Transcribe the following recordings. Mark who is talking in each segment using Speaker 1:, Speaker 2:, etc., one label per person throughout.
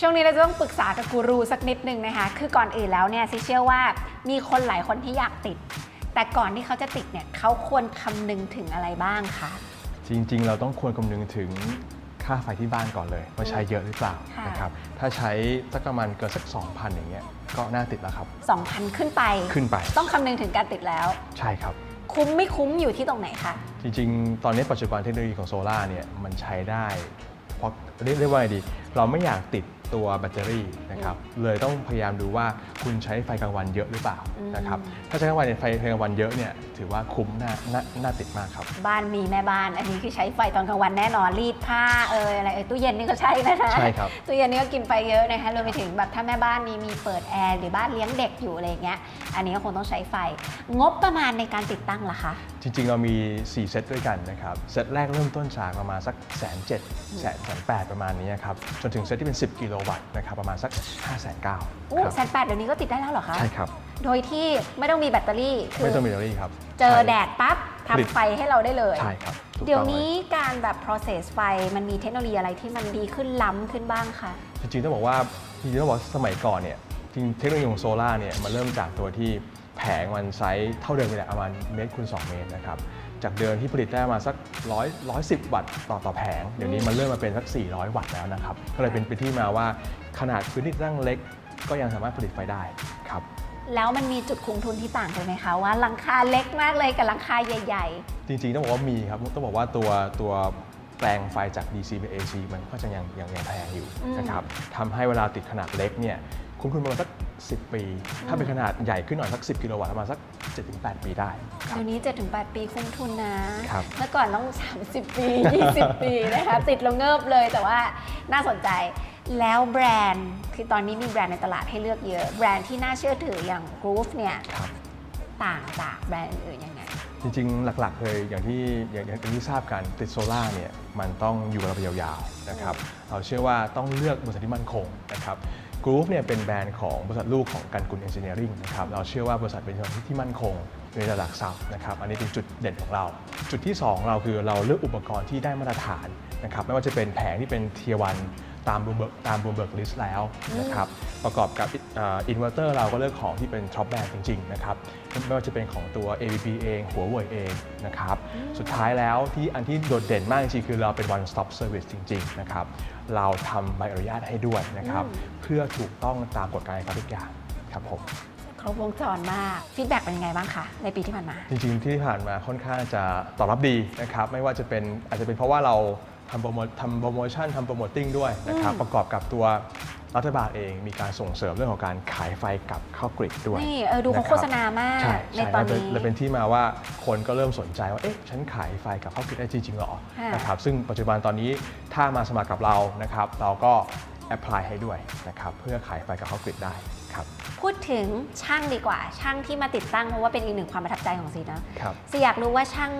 Speaker 1: ช่วงนี้เราจะต้องปรึกษากับกูรูสักนิดนึงนะคะ คือก่อนอื่นแล้วเนี่ยซิเชื่อว่ามีคนหลายคนที่อยากติด แต่ก่อนที่เขาจะติดเนี่ยเขาควรคำนึงถึงอะไรบ้างคะ
Speaker 2: จริงๆ เราต้องควรคำนึงถึงค่าไฟที่บ้านก่อนเลยว่าใช้เยอะหรือเปล่า
Speaker 1: ค่ะ
Speaker 2: นะครับ ถ้าใช้สักประมาณเกินสัก 2,000 อย่างเงี้ยก็น่าติดแล้วครับ
Speaker 1: 2,000 ขึ้นไป
Speaker 2: ขึ้นไป
Speaker 1: ต้องคำนึงถึงการติดแล้ว
Speaker 2: ใช่ครับ
Speaker 1: คุ้มไม่คุ้มอยู่ที่ตรงไหนคะ
Speaker 2: จริงๆ ตอนนี้ปัจจุบันเทคโนโลยีของโซลาร์เนี่ยมันใช้ได้เพราะเรียกได้ว่าไงดี เราไม่อยากติดตัวแบตเตอรี่นะครับเลยต้องพยายามดูว่าคุณใช้ไฟกลางวันเยอะหรือเปล่า
Speaker 1: อืม
Speaker 2: นะครับถ้าใช้กลางวันเนี่ยไฟกลางวันเยอะเนี่ยถือว่าคุ้มน่าน่าน่าติดมากครับ
Speaker 1: บ้านมีแม่บ้านอันนี้คือใช้ไฟตอนกลางวันแน่นอนรีดผ้าเอยอะไรเอยตู้เย็นนี่ก็ใช่นะคะ
Speaker 2: ใช่ครับ
Speaker 1: ตู้เย็นนี่ก็กินไฟเยอะนะคะรวมไปถึงแบบถ้าแม่บ้านมีมีเปิดแอร์หรือบ้านเลี้ยงเด็กอยู่อะไรอย่างเงี้ยอันนี้ก็คงต้องใช้ไฟงบประมาณในการติดตั้งล่ะคะ
Speaker 2: จริงๆเรามี 4 เซตด้วยกันนะครับเซตแรกเริ่มต้นจากประมาณสักแสนเจ็ดแสนแสนแปดประมาณนี้ครับจนถึงเซตที่เป็น 10 กิโลวัตต์นะครับประมาณสัก 5 9 0 0 0
Speaker 1: อู้
Speaker 2: ครับ
Speaker 1: แสนแปดเดี๋ยวนี้ก็ติดได้แล้วเหรอคะ
Speaker 2: ใช่ครับ
Speaker 1: โดยที่ไม่ต้องมีแบตเตอรี่คื
Speaker 2: ไม่ต้องมีแบตเตอรี่ครับ
Speaker 1: เจอ
Speaker 2: ใช่
Speaker 1: แดดปั๊บ
Speaker 2: ผลิต
Speaker 1: ทำไฟให้เราได้เลย
Speaker 2: ใช่ครับถูก
Speaker 1: เดี๋ยว
Speaker 2: ต้องล
Speaker 1: นี้การแบบ process ไฟมันมีเทคโนโลยีอะไรที่มันดีขึ้นล้ำขึ้นบ้างคะ
Speaker 2: จริงๆต้องบอกว่าจริงๆต้องบอกว่าสมัยก่อนเนี่ยจริงๆเทคโนโลยีของโซลาร์เนี่ยมันเริ่มจากตัวที่แผงมันไซส์เท่าเดิมนี่แหละประมาณเมตรคูณ2เมตรนะครับ จากเดิมที่ผลิตได้ประมาณสักร้อยร้อยสิบวัตต์ต่อต่อแผง เดี๋ยวนี้มันเริ่มมาเป็นสัก 400 วัตต์แล้วนะครับ ก็เลยเป็นเป็นที่มาว่าขนาดพื้นที่ตั้งเล็ก ก็ยังสามารถผลิตไฟได้ครับ
Speaker 1: แล้วมันมีจุดคงทุนที่ต่างกันไหมคะว่าหลังคาเล็กมากเลยกับหลังคาใหญ่
Speaker 2: จริงๆ ต้องบอกว่ามีครับ ต้องบอกว่าตัวตัว แปลงไฟจาก DC เป็น AC มันก็จะยังยังยังแพงอยู่
Speaker 1: อืม
Speaker 2: นะครับทำให้เวลาติดขนาดเล็กเนี่ยคุ้มทุนประมาณสัก 10 ปี ถ้าเป็นขนาดใหญ่ขึ้นหน่อยสัก 10 กิโลวัตต์ประมาณสัก 7-8 ปีได้
Speaker 1: ๆเดี๋ยวนี้ 7-8 ปีคุ้มทุนนะ
Speaker 2: ครับ
Speaker 1: เมื่อก่อนต้อง 30 ปี 20 ปีนะคะ ติดแล้วเงิบเลยแต่ว่าน่าสนใจแล้วแบรนด์คือตอนนี้มีแบรนด์ในตลาดให้เลือกเยอะ แบรนด์ที่น่าเชื่อถืออย่าง Groove เนี่ย
Speaker 2: ครับ
Speaker 1: ต่างจากแบรนด์อื่นๆยังไง
Speaker 2: จริงๆ หลักๆเลยอย่างที่อย่างอย่างที่ทราบกันติดโซล่าร์เนี่ย มันต้องอยู่กับเราไปยาวๆนะครับเราเชื่อว่าต้องเลือกบริษัทที่มั่นคงนะครับกรุ๊ปเนี่ยเป็นแบรนด์ของบริษัทลูกของการกุลเอนจิเนียริงนะครับเราเชื่อว่าบริษัทเป็นบริษัทที่มั่นคงในระดับหลักทรัพย์นะครับอันนี้เป็นจุดเด่นของเรา จุดที่ 2 เราคือเราเลือกอุปกรณ์ที่ได้มาตรฐานนะครับไม่ว่าจะเป็นแผงที่เป็นเทียวัน ตามบูมเบิร์กตามบูมเบิร์กลิสต์แล้วนะครับประกอบกับอินเวอร์เตอร์เราก็เลือกของที่เป็นท็อปแบรนด์จริงๆนะครับไม่ว่าจะเป็นของตัว ABB เองหัวเว่ยเองนะครับสุดท้ายแล้วที่อันที่โดดเด่นมากจริงๆคือเราเป็น one stop service จริงๆนะครับเราทำใบอนุญาตให้ด้วยนะครับ
Speaker 1: อืม
Speaker 2: เพื่อถูกต้องตามกฎการไฟฟ้าทุกอย่างครับผม
Speaker 1: ครบวงจรมากฟีดแบ็กเป็นยังไงบ้างคะในปีที่ผ่านมา
Speaker 2: จริงๆที่ผ่านมาค่อนข้างจะตอบรับดีนะครับไม่ว่าจะเป็นอาจจะเป็นเพราะว่าเรา ทำโปรโมททำโปรโมชั่นทำโปรโมติ้งด้วยนะครับ
Speaker 1: อืม
Speaker 2: ประกอบกับตัวรัฐบาลเองมีการส่งเสริมเรื่องของการขายไฟกลับเข้ากริดด้วย
Speaker 1: นี่เออดูเขาะโฆ
Speaker 2: ครับ
Speaker 1: ษณามาก
Speaker 2: ใช่
Speaker 1: ใน
Speaker 2: ใช่
Speaker 1: ตอน
Speaker 2: แล้วเป็น
Speaker 1: นี้
Speaker 2: เลยเป็นที่มาว่าคนก็เริ่มสนใจว่าเอ๊ะฉันขายไฟกับเข้ากริดได้จริงๆเหรอ
Speaker 1: ค่ะ
Speaker 2: นะครับซึ่งปัจจุบันตอนนี้ถ้ามาสมัครกับเรานะครับเราก็แอพพลายให้ด้วยนะครับเพื่อขายไฟกับเข้ากริดได้ครับ
Speaker 1: พูดถึงช่างดีกว่า ช่างที่มาติดตั้งเพราะว่าเป็นอีกหนึ่งความประทับใจของซีเนาะ
Speaker 2: ครับ
Speaker 1: ซีอยากรู้ว่าช่าง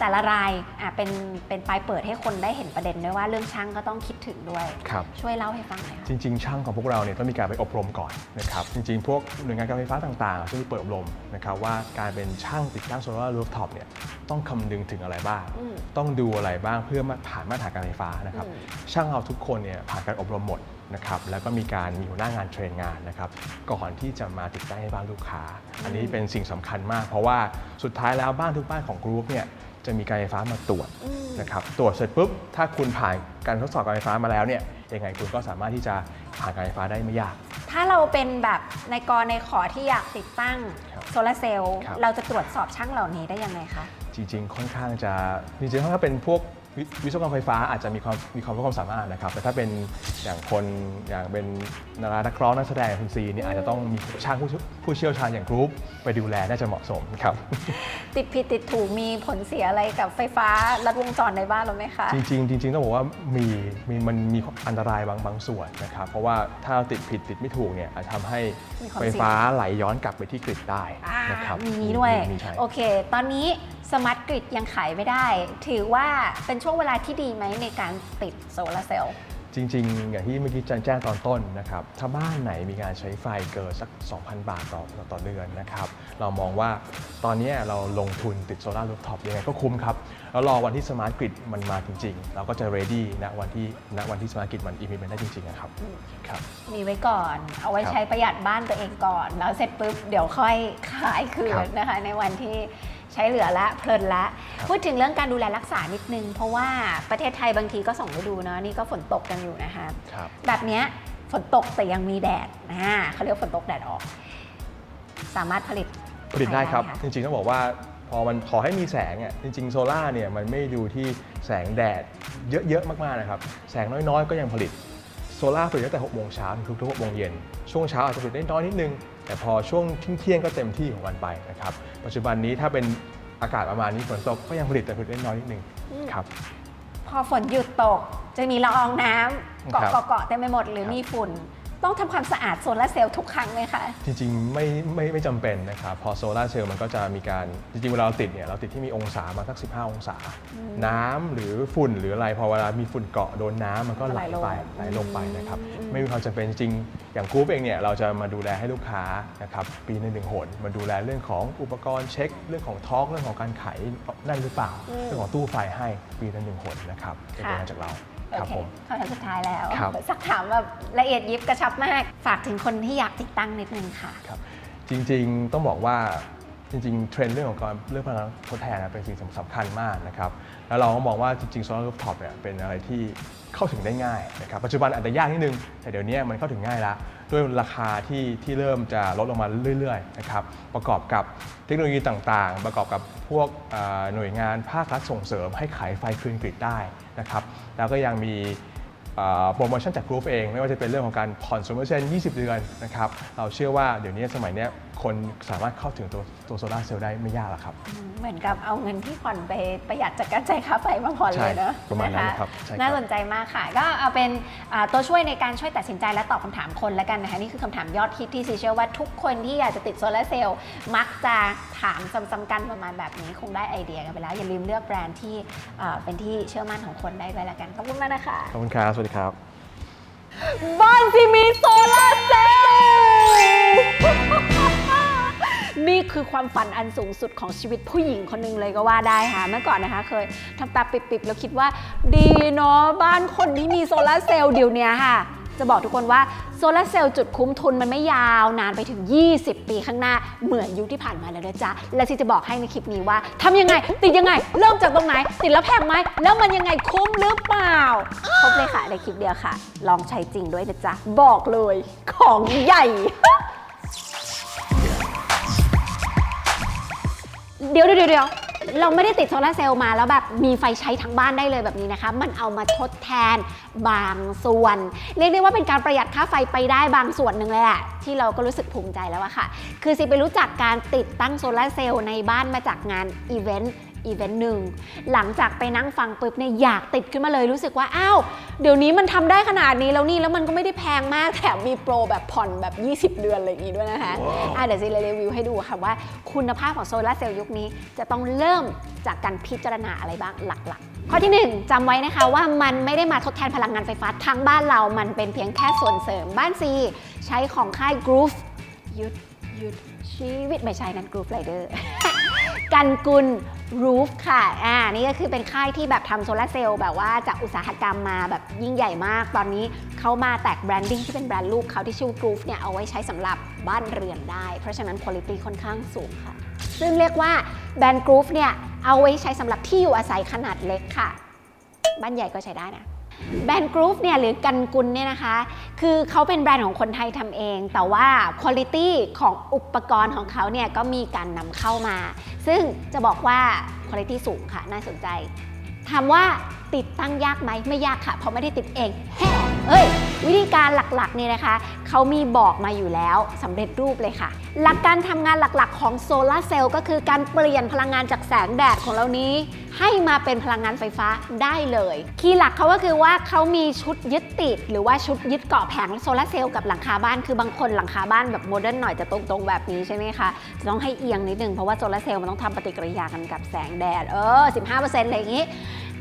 Speaker 1: แต่ละรายอะเป็นเป็นปลายเปิดให้คนได้เห็นประเด็นด้วยว่าเรื่องช่างก็ต้องคิดถึงด้วย
Speaker 2: ครับ
Speaker 1: ช่วยเล่าให้ฟังหน่อยค่ะ
Speaker 2: จริง ๆ ช่างของพวกเราเนี่ยต้องมีการไปอบรมก่อนนะครับจริง ๆ พวกหน่วยงานการไฟฟ้าต่างๆซึ่งมีเปิดอบรมนะครับว่าการเป็นช่างติดตั้งโซลาร์รูฟท็อปเนี่ยต้องคำนึงถึงอะไรบ้าง
Speaker 1: อืม
Speaker 2: ต้องดูอะไรบ้างเพื่อมาผ่านมาตรฐานการไฟฟ้านะครับ
Speaker 1: อืม
Speaker 2: ช่างเราทุกคนเนี่ยผ่านการอบรมหมด นะครับแล้วก็มีการมีหัวหน้างานเทรนงานนะครับก่อนที่จะมาติดตั้งให้บ้านลูกค้า อันนี้เป็นสิ่งสำคัญมาก เพราะว่าสุดท้ายแล้วบ้านทุกบ้านของกรุ๊ปเนี่ยจะมีการไฟฟ้ามาตรวจ
Speaker 1: อืม
Speaker 2: นะครับตรวจเสร็จปุ๊บถ้าคุณผ่านการทดสอบการไฟฟ้ามาแล้วเนี่ยยังไงคุณก็สามารถที่จะผ่านการไฟฟ้าได้ไม่ยาก
Speaker 1: ถ้าเราเป็นแบบในกรในขอที่อยากติดตั้ง
Speaker 2: ครับ
Speaker 1: โซลาร์เซลล์
Speaker 2: ครับ
Speaker 1: เราจะตรวจสอบช่างเหล่านี้ได้ยังไงคะ
Speaker 2: จริงๆ ค่อนข้างจะจริงๆถ้าเป็นพวก วิวิศวกรรมไฟฟ้าอาจจะมีความมีความรู้ความสามารถนะครับ แต่ถ้าเป็นอย่างคนอย่างเป็นนารานักร้องนักแสดงคุณซีเนี่ยอาจจะต้องมีช่างผู้ผู้เชี่ยวชาญอย่างกรุ๊ปไปดูแลน่าจะเหมาะสมครับ
Speaker 1: ติดผิดติดถูกมีผลเสียอะไรกับไฟฟ้าลัดวงจรในบ้านเราไหมคะ
Speaker 2: จริงๆจริงๆต้องบอกว่ามีมีมันมีอันตรายบางบางส่วนนะครับ เพราะว่าถ้าเราติดผิดติดไม่ถูกเนี่ยอาจทำให้
Speaker 1: มีความ
Speaker 2: ไฟ
Speaker 1: เสี่ยง
Speaker 2: ฟ้าไหลย้อนกลับไปที่กริดได้
Speaker 1: อ่า
Speaker 2: นะครับ
Speaker 1: มีนี้ด้วย
Speaker 2: มีใช่
Speaker 1: โอเค ตอนนี้สมาร์ทกริดยังขายไม่ได้ ถือว่าเป็นช่วงเวลาที่ดีไหมในการติดโซลาร์เซลล์
Speaker 2: จริงๆ อย่างที่เมื่อกี้จันแจ้งตอนต้นนะครับ ถ้าบ้านไหนมีการใช้ไฟเกินสัก 2,000 บาทต่อต่อเดือนนะครับ เรามองว่าตอนนี้เราลงทุนติดโซลาร์รูฟท็อปยังไงก็คุ้มครับ แล้วรอวันที่สมาร์ทกริดมันมาจริงๆ เราก็จะ ready ณวันที่ณวันที่สมาร์ทกริดมัน implement ได้จริงๆนะครับครับ
Speaker 1: มีไว้ก่อน เอาไว้
Speaker 2: ครับ
Speaker 1: ใช้ประหยัดบ้านตัวเองก่อน แล้วเสร็จปุ๊บเดี๋ยวค่อยขายคื
Speaker 2: ครั
Speaker 1: น
Speaker 2: บ
Speaker 1: นะคะในวันที่ ใช้เหลือละเพลินละ
Speaker 2: ครับ
Speaker 1: พูดถึงเรื่องการดูแลรักษานิดนึง เพราะว่าประเทศไทยบางทีก็ส่งฤดูเนาะนี่ก็ฝนตกกันอยู่นะคะ
Speaker 2: ครับ
Speaker 1: แบบเนี้ยฝนตกแต่ยังมีแดดอ่าเขาเรียกฝนตกแดดออก สามารถผลิต
Speaker 2: ผลิตได้ครับ
Speaker 1: ใช้
Speaker 2: จริงๆต้องบอกว่าพอมันขอให้มีแสงอะจริงๆโซล่าร์เนี่ยมันไม่ดูที่แสงแดดเยอะๆมากๆนะครับ แสงน้อยๆ ก็ยังผลิตโซล่าร์ผลิตตั้งแต่6โมงเช้าถึงทุกๆ6โมงเย็นช่วงเช้าอาจจะผลิตได้น้อยนิดนึง แต่พอช่วงเที่ยงๆก็เต็มที่ของวันไปนะครับปัจจุบันนี้ถ้าเป็นอากาศประมาณนี้ฝนตกก็ยังผลิตแต่ผลิตได้น้อยนิดนึงครับ
Speaker 1: พอฝนหยุดตก จะมีละอองน้ำเกาะ
Speaker 2: ครับ
Speaker 1: เกาะเกาะเต็มไปหมดหรือ
Speaker 2: ครับ
Speaker 1: มีฝุ่น ต้องทำความสะอาดโซลาร์เซลล์ทุกครั้งไหมคะ
Speaker 2: จริงๆไม่ไม่ไม่จำเป็นนะครับ พอโซลาร์เซลล์มันก็จะมีการ จริงๆ เวลาเราติดเนี่ย เราติดที่มีองศามาสัก 15 องศา น้ำหรือฝุ่นหรืออะไร พอเวลามีฝุ่นเกาะโดนน้ำมันก็ไหลไป
Speaker 1: ไหลลง
Speaker 2: ไหลลงไปนะครับ ไม่มีความจำเป็นจริงๆ อย่างกรุ๊ปเองเนี่ย เราจะมาดูแลให้ลูกค้านะครับ ปีหนึงหนึ่งหนมาดูแลเรื่องของอุปกรณ์เช็ค เรื่องของทอร์กเรื่องของการไขนั่นหรือเปล่า เรื่องของตู้ไฟให้ปีละหนึ่งหนนะครับเป็นตัวอย่างจากเรา ครับ
Speaker 1: โอ
Speaker 2: ผม
Speaker 1: คำถามสุดท้ายแล้ว
Speaker 2: ครับ
Speaker 1: สักถามแบบละเอียดยิบกระชับมาก ฝากถึงคนที่อยากติดตั้งนิดนึงค่ะ
Speaker 2: ครับจริงๆต้องบอกว่า จริงๆ เทรนด์เรื่องของการเรื่องพลังงานทดแทนนะเป็นสิ่งสำคัญมากนะครับแล้วเราก็มองว่าจริงๆ solar rooftop เนี่ยเป็นอะไรที่เข้าถึงได้ง่ายนะครับปัจจุบันอาจจะยากนิดนึง แต่เดี๋ยวนี้มันเข้าถึงง่ายแล้วด้วยราคาที่ที่เริ่มจะลดลงมาเรื่อยๆนะครับประกอบกับเทคโนโลยีต่างๆ ประกอบกับพวกหน่วยงานภาครัฐส่งเสริมให้ขายไฟคืนกริดได้นะครับแล้วก็ยังมีโปรโมชั่นจากกรุ๊ปเอง ไม่ว่าจะเป็นเรื่องของการผ่อนศูนย์เปอร์เซ็น20 เดือนนะครับเราเชื่อว่าเดี๋ยวนี้สมัยเนี้ย คนสามารถเข้าถึงตัวตัวโซลาร์เซลล์ได้ไม่ยากแล้วครับ
Speaker 1: เหมือนกับเอาเงินที่ผ่อนไปประหยัดจากการจ่ายค่าไฟมาผ่อนเลยเนอะ
Speaker 2: ใช่ประมาณนั้นครับใช่ครับ
Speaker 1: น่าสนใจมากค่ะ ก็เอาเป็นอ่าตัวช่วยในการช่วยตัดสินใจและตอบคำถามคนแล้วกันนะคะนี่คือคำถามยอดฮิตที่ซีเชื่อว่าทุกคนที่อยากจะติดโซลาร์เซลล์มักจะถามซ้ำๆกันประมาณแบบนี้คงได้ไอเดียกันไปแล้ว อย่าลืมเลือกแบรนด์ที่อ่าเป็นที่เชื่อมั่นของคนได้ด้วยละกันขอบคุณมากนะคะ
Speaker 2: ขอบคุณครับ สวัสดีครับ
Speaker 1: บ้านที่มีโซลาร์เซลล์ นี่คือความฝันอันสูงสุดของชีวิตผู้หญิงคนหนึ่งเลยก็ว่าได้ค่ะ เมื่อก่อนนะคะ เคยทำตาปิบๆ แล้วคิดว่า ดีเนาะบ้านคนที่มีโซลาร์เซลล์เดี๋ยวเนี้ยค่ะ จะบอกทุกคนว่าโซลาร์เซลล์จุดคุ้มทุนมันไม่ยาวนานไปถึง 20 ปีข้างหน้าเหมือนยุคที่ผ่านมาแล้วนะจ๊ะ และที่จะบอกให้ในคลิปนี้ว่าทำยังไง ติดยังไง เริ่มจากตรงไหน ติดแล้วแพงไหมแล้วมันยังไงคุ้มหรือเปล่าครบเลยค่ะในคลิปเดียวค่ะ ลองใช้จริงด้วยนะจ๊ะ บอกเลยของใหญ่ เดี๋ยวเดี๋ยวเดี๋ยวเราไม่ได้ติดโซลาเซลล์มาแล้วแบบมีไฟใช้ทั้งบ้านได้เลยแบบนี้นะคะ มันเอามาทดแทนบางส่วน เรียกได้ว่าเป็นการประหยัดค่าไฟไปได้บางส่วนหนึ่งเลยแหละที่เราก็รู้สึกภูมิใจแล้วอะค่ะ คือสิไปรู้จักการติดตั้งโซลาเซลล์ในบ้านมาจากงานอีเวนต์ อีเวนต์หนึ่งหลังจากไปนั่งฟังปุ๊บเนี่ยอยากติดขึ้นมาเลยรู้สึกว่า อ้าว เดี๋ยวนี้มันทำได้ขนาดนี้แล้วนี่ แล้วมันก็ไม่ได้แพงมากแถมมีโปรแบบผ่อนแบบ 20 เดือนอะไรอย่างงี้ด้วยนะคะอะเดี๋ยวซีเลยรีวิวให้ดูค่ะว่าคุณภาพของโซลาร์เซลล์ยุคนี้จะต้องเริ่มจากการพิจารณาอะไรบ้างหลักๆ ข้อที่ 1จำไว้นะคะว่ามันไม่ได้มาทดแทนพลังงานไฟฟ้าทั้งบ้านเรา มันเป็นเพียงแค่ส่วนเสริมบ้านซีใช้ของค่าย Groove หยุดหยุดชีวิตไม่ใช่นั้น Groove Rider กันกุลรูฟค่ะ อ่า นี่ก็คือเป็นค่ายที่แบบทำโซลาเซลล์แบบว่าจากอุตสาหกรรมมาแบบยิ่งใหญ่มาก ตอนนี้เขามาแตกแบรนดิ้งที่เป็นแบรนด์ลูกเขาที่ชื่อกรูฟเนี่ย เอาไว้ใช้สำหรับบ้านเรือนได้ เพราะฉะนั้นคุณภาพค่อนข้างสูงค่ะ ซึ่งเรียกว่าแบรนด์กรูฟเนี่ย เอาไว้ใช้สำหรับที่อยู่อาศัยขนาดเล็กค่ะ บ้านใหญ่ก็ใช้ได้นะ แบรนด์กรุ๊ปเนี่ยหรือกันกุลเนี่ยนะคะ คือเขาเป็นแบรนด์ของคนไทยทำเอง แต่ว่าคุณภาพของอุปกรณ์ของเขาเนี่ยก็มีการนำเข้ามา ซึ่งจะบอกว่าคุณภาพสูงค่ะ น่าสนใจถามว่า ติดตั้งยากไหมไม่ยากค่ะ เพราะไม่ได้ติดเองแฮ่เอ้ย วิธีการหลักๆเนี่ยนะคะ เขามีบอกมาอยู่แล้วสำเร็จรูปเลยค่ะ หลักการทำงานหลักๆ ของโซลาร์เซลล์ก็คือการเปลี่ยนพลังงานจากแสงแดดของเรานี้ ให้มาเป็นพลังงานไฟฟ้าได้เลย คีย์หลักเขาก็คือว่าเขามีชุดยึดติด หรือว่าชุดยึดเกาะแผงโซลาร์เซลล์กับหลังคาบ้านคือบางคนหลังคาบ้านแบบโมเดิร์นหน่อยจะตรงๆแบบนี้ใช่ไหมคะจะต้องให้เอียงนิดนึงเพราะว่าโซลาร์เซลล์มันต้องทำปฏิกิริยากันกับแสงแดดเออ15%อะไรอย่างนี้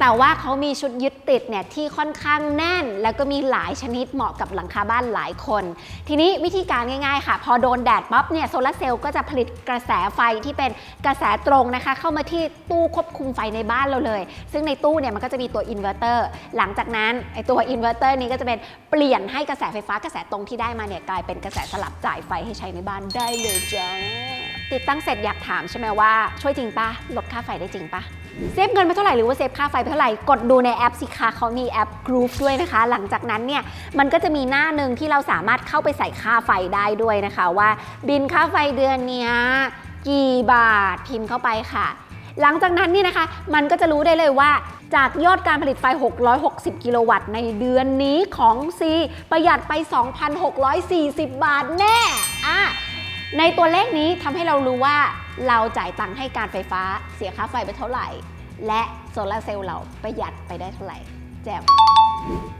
Speaker 1: แต่ว่าเขามีชุดยึดติดเนี่ยที่ค่อนข้างแน่น แล้วก็มีหลายชนิดเหมาะกับหลังคาบ้านหลายคน ทีนี้วิธีการง่ายๆค่ะ พอโดนแดดปั๊บเนี่ยโซลาร์เซลล์ก็จะผลิตกระแสไฟที่เป็นกระแสตรงนะคะ เข้ามาที่ตู้ควบคุมไฟในบ้านเราเลย ซึ่งในตู้เนี่ยมันก็จะมีตัวอินเวอร์เตอร์หลังจากนั้นไอตัวอินเวอร์เตอร์นี้ก็จะเป็นเปลี่ยนให้กระแสไฟฟ้ากระแสตรงที่ได้มาเนี่ยกลายเป็นกระแสสลับจ่ายไฟให้ใช้ในบ้านได้เลยจ้า ติดตั้งเสร็จอยากถามใช่ไหมว่าช่วยจริงปะลดค่าไฟได้จริงปะเซฟเงินไปเท่าไหร่หรือว่าเซฟค่าไฟไปเท่าไหร่ กดดูในแอปสิคะเขามีแอป Groove ด้วยนะคะ หลังจากนั้นเนี่ยมันก็จะมีหน้าหนึ่งที่เราสามารถเข้าไปใส่ค่าไฟได้ด้วยนะคะ ว่าบินค่าไฟเดือนเนี้ยกี่บาทพิมพ์เข้าไปค่ะ หลังจากนั้นเนี่ยนะคะ มันก็จะรู้ได้เลยว่าจากยอดการผลิตไฟ 660 กิโลวัตต์ในเดือนนี้ของซีประหยัดไป 2,640 บาทแน่อะ ในตัวเลขนี้ทำให้เรารู้ว่าเราจ่ายตังค์ให้การไฟฟ้าเสียค่าไฟไปเท่าไหร่ และโซลาร์เซลล์เราประหยัดไปได้เท่าไหร่แจ่ม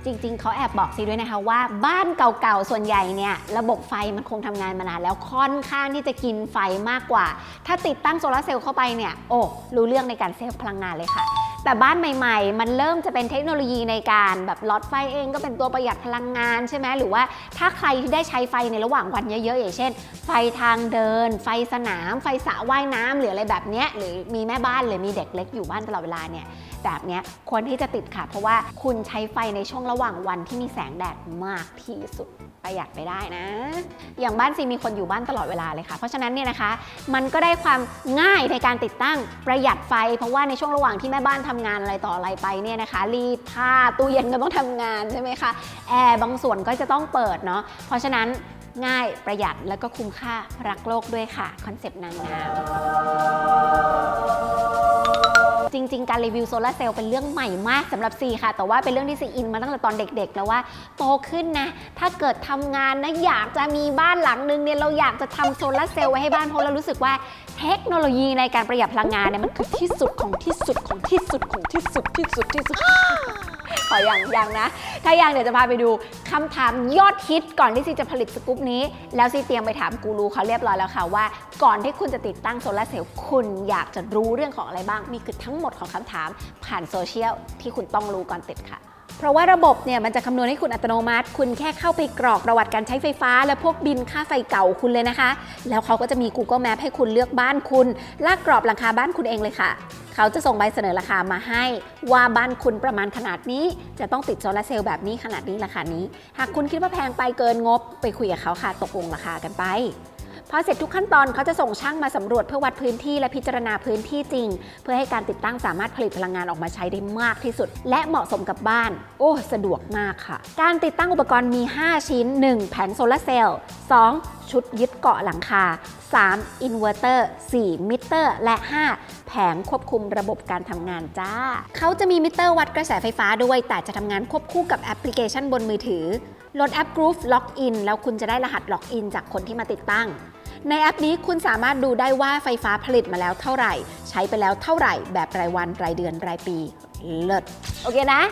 Speaker 1: จริงๆ เขาแอบบอกซีด้วยนะคะว่าบ้านเก่าๆ ส่วนใหญ่เนี่ยระบบไฟมันคงทำงานมานานแล้วค่อนข้างที่จะกินไฟมากกว่า ถ้าติดตั้งโซลาร์เซลล์เข้าไปเนี่ยโอ้รู้เรื่องในการเซฟพลังงานเลยค่ะ แต่บ้านใหม่ ๆ มันเริ่มจะเป็นเทคโนโลยีในการแบบหลอดไฟเองก็เป็นตัวประหยัดพลังงานใช่ไหมหรือว่าถ้าใครที่ได้ใช้ไฟในระหว่างวันเยอะๆอย่างเช่น ไฟทางเดิน ไฟสนาม ไฟสระว่ายน้ำหรืออะไรแบบเนี้ยหรือมีแม่บ้านหรือมีเด็กเล็กอยู่บ้านตลอดเวลาเนี่ย แบบนี้ควรที่จะติดค่ะ เพราะว่าคุณใช้ไฟในช่วงระหว่างวันที่มีแสงแดดมากที่สุดประหยัดไปได้นะ อย่างบ้านซีมีคนอยู่บ้านตลอดเวลาเลยค่ะ เพราะฉะนั้นเนี่ยนะคะ มันก็ได้ความง่ายในการติดตั้งประหยัดไฟ เพราะว่าในช่วงระหว่างที่แม่บ้านทำงานอะไรต่ออะไรไปเนี่ยนะคะ รีดผ้าตู้เย็นก็ต้องทำงานใช่ไหมคะแอร์บางส่วนก็จะต้องเปิดเนาะเพราะฉะนั้นง่ายประหยัดแล้วก็คุ้มค่ารักโลกด้วยค่ะ คอนเซปต์นางงาม จริง ๆ การรีวิวโซลาร์เซลล์เป็นเรื่องใหม่มากสำหรับซีค่ะ แต่ว่าเป็นเรื่องที่ซีอินมาตั้งแต่ตอนเด็ก ๆ แล้วว่าโตขึ้นนะ ถ้าเกิดทำงานนะอยากจะมีบ้านหลังนึงเนี่ยเราอยากจะทำโซลาร์เซลล์ไว้ให้บ้านเพราะเรารู้สึกว่าเทคโนโลยีในการประหยัดพลังงานเนี่ยมันคือที่สุดของที่สุดของที่สุดของที่สุดที่สุดที่สุดขออย่างยังนะ ถ้ายังเดี๋ยวจะพาไปดูคำถามยอดฮิตก่อนที่ซีจะผลิตสกู๊ปนี้ แล้วซีเตรียมไปถามกูรูเขาเรียบร้อยแล้วค่ะว่า ก่อนที่คุณจะติดตั้งโซลาร์เซลล์คุณอยากจะรู้เรื่องของอะไรบ้าง มีคือทั้งหมดของคำถามผ่านโซเชียลที่คุณต้องรู้ก่อนติดค่ะ เพราะว่าระบบเนี่ยมันจะคำนวณให้คุณอัตโนมัติ คุณแค่เข้าไปกรอกประวัติการใช้ไฟฟ้า และพวกบินค่าไฟเก่าคุณเลยนะคะ แล้วเขาก็จะมี Google Map ให้คุณเลือกบ้านคุณ ลากกรอบหลังคาบ้านคุณเองเลยค่ะ เขาจะส่งใบเสนอราคามาให้ ว่าบ้านคุณประมาณขนาดนี้ จะต้องติดโซลาร์เซลล์แบบนี้ขนาดนี้ราคานี้ หากคุณคิดว่าแพงไปเกินงบ ไปคุยกับเขาค่ะตกลงราคากันไป พอเสร็จทุกขั้นตอนเขาจะส่งช่างมาสำรวจเพื่อวัดพื้นที่และพิจารณาพื้นที่จริง เพื่อให้การติดตั้งสามารถผลิตพลังงานออกมาใช้ได้มากที่สุด และเหมาะสมกับบ้าน โอ้สะดวกมากค่ะ การติดตั้งอุปกรณ์มี 5 ชิ้น 1 แผงโซลาร์เซลล์ 2 ชุดยึดเกาะหลังคา 3 อินเวอร์เตอร์ 4 มิเตอร์ และ 5 แผงควบคุมระบบการทำงานจ้า เขาจะมีมิเตอร์วัดกระแสไฟฟ้าด้วย แต่จะทำงานควบคู่กับแอปพลิเคชันบนมือถือโหลดแอป Groove Login แล้วคุณจะได้รหัสล็อกอินจากคนที่มาติดตั้ง ในแอปนี้คุณสามารถดูได้ว่าไฟฟ้าผลิตมาแล้วเท่าไหร่ ใช้ไปแล้วเท่าไหร่ แบบรายวันรายเดือนรายปี เลิศโอเคนะ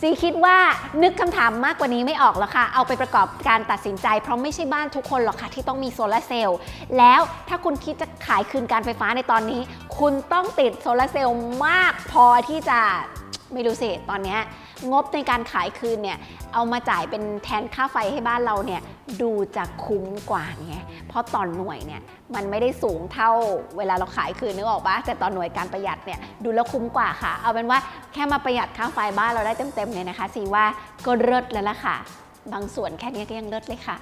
Speaker 1: ซีคิดว่านึกคำถามมากกว่านี้ไม่ออกแล้วค่ะ เอาไปประกอบการตัดสินใจ เพราะไม่ใช่บ้านทุกคนหรอกค่ะ ที่ต้องมีโซลาร์เซลล์ แล้วถ้าคุณคิดจะขายคืนการไฟฟ้าในตอนนี้ คุณต้องติดโซลาร์เซลล์มากพอที่จะ ไม่รู้สิตอนนี้งบในการขายคืนเนี่ยเอามาจ่ายเป็นแทนค่าไฟให้บ้านเราเนี่ยดูจะคุ้มกว่าไงเพราะตอนหน่วยเนี่ยมันไม่ได้สูงเท่าเวลาเราขายคืนนึกออกปะแต่ตอนหน่วยการประหยัดเนี่ยดูแล้วคุ้มกว่าค่ะ เอาเป็นว่าแค่มาประหยัดค่าไฟบ้านเราได้เต็มๆเลยนะคะซีว่าก็เลิศแล้วล่ะค่ะ บางส่วนแค่นี้ก็ยังเลิศเลยค่ะ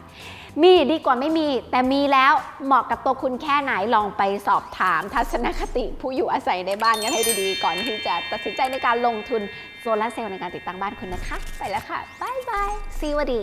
Speaker 1: มีดีกว่าไม่มี แต่มีแล้วเหมาะกับตัวคุณแค่ไหนลองไปสอบถามทัศนคติผู้อยู่อาศัยในบ้านกันให้ดีๆ ก่อนที่จะตัดสินใจในการลงทุนโซลาเซลล์ในการติดตั้งบ้านคุณนะคะ ไปแล้วค่ะบายบายซีวดี